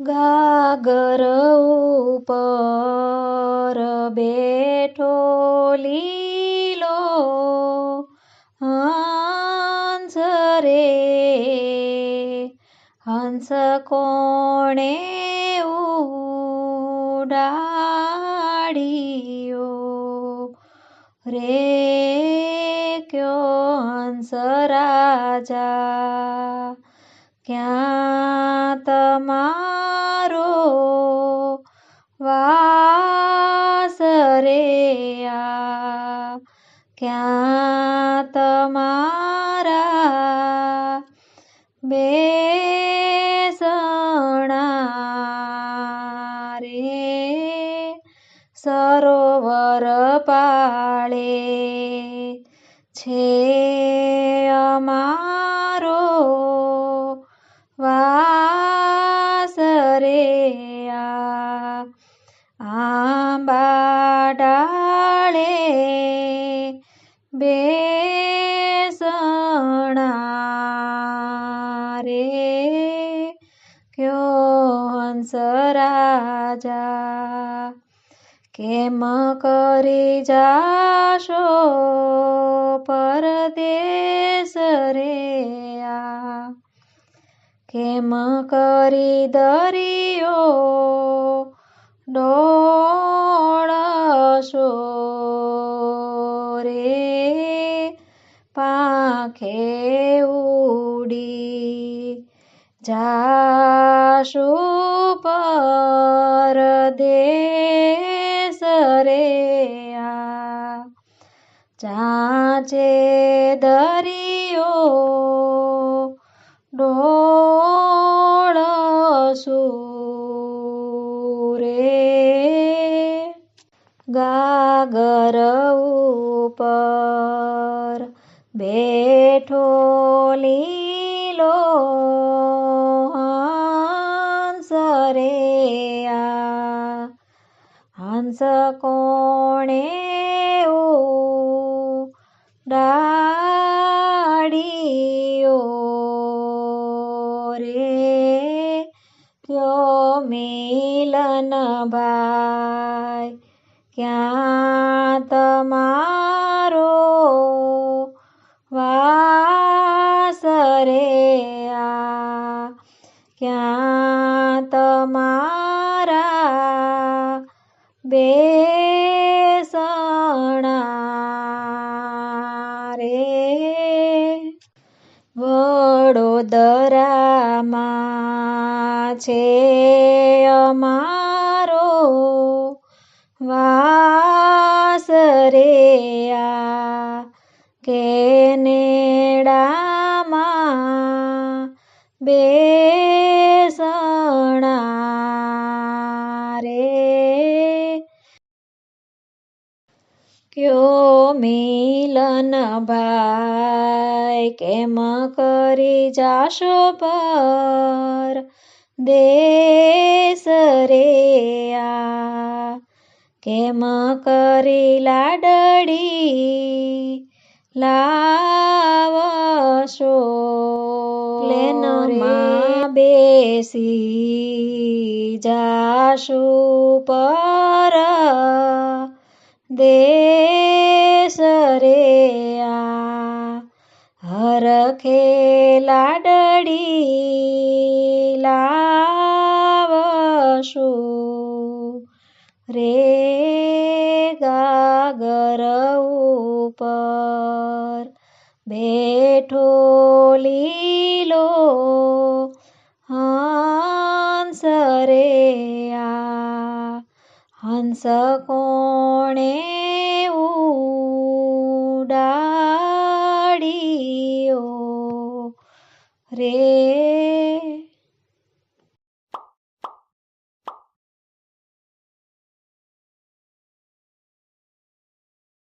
ગાગર ઉપર બેઠો લીલો હંસ રે હંસ કોણે ઉડાડ્યો રે ક્યો હંસ રાજા ક્યાં તમારો વાસ રે ક્યાં તમારા બેસણા રે સરોવર પાળે છે અમારો ડાળે બેસણા રે. કયો હંસ રાજા કેમ કરી જાશો પરદેશ રે આ? કેમ કરી દરિયો ડોળશો રે પાંખે ઉડી જાશો પરદેશ રે આ ચાચે દરિયો ડોળશું ગાગર ઉપર બેઠો લીલો હંસ રે આ હંસ કોણે ઉડાડ્યો રે ક્યો મિલન ભાઈ ક્યાં તમારો વાસ રે આ ક્યાં તમારા બેસણા રે વડોદરામાં છે અમારો વાસ રે આ કેનેડામાં બેસણા રે. ક્યો મિલન ભાઈ કેમ કરી જાશો પર? દેશ રે કેમ કરી લાડડી લાવશો? પ્લેનમાં બેસી જાશુ પર દેશ રે આ હરખે લાડડી લાવશું. રે ગાગર ઉપર બેઠો લીલો હંસ રે આ. હંસ કોણે ઉડાડ્યો? રે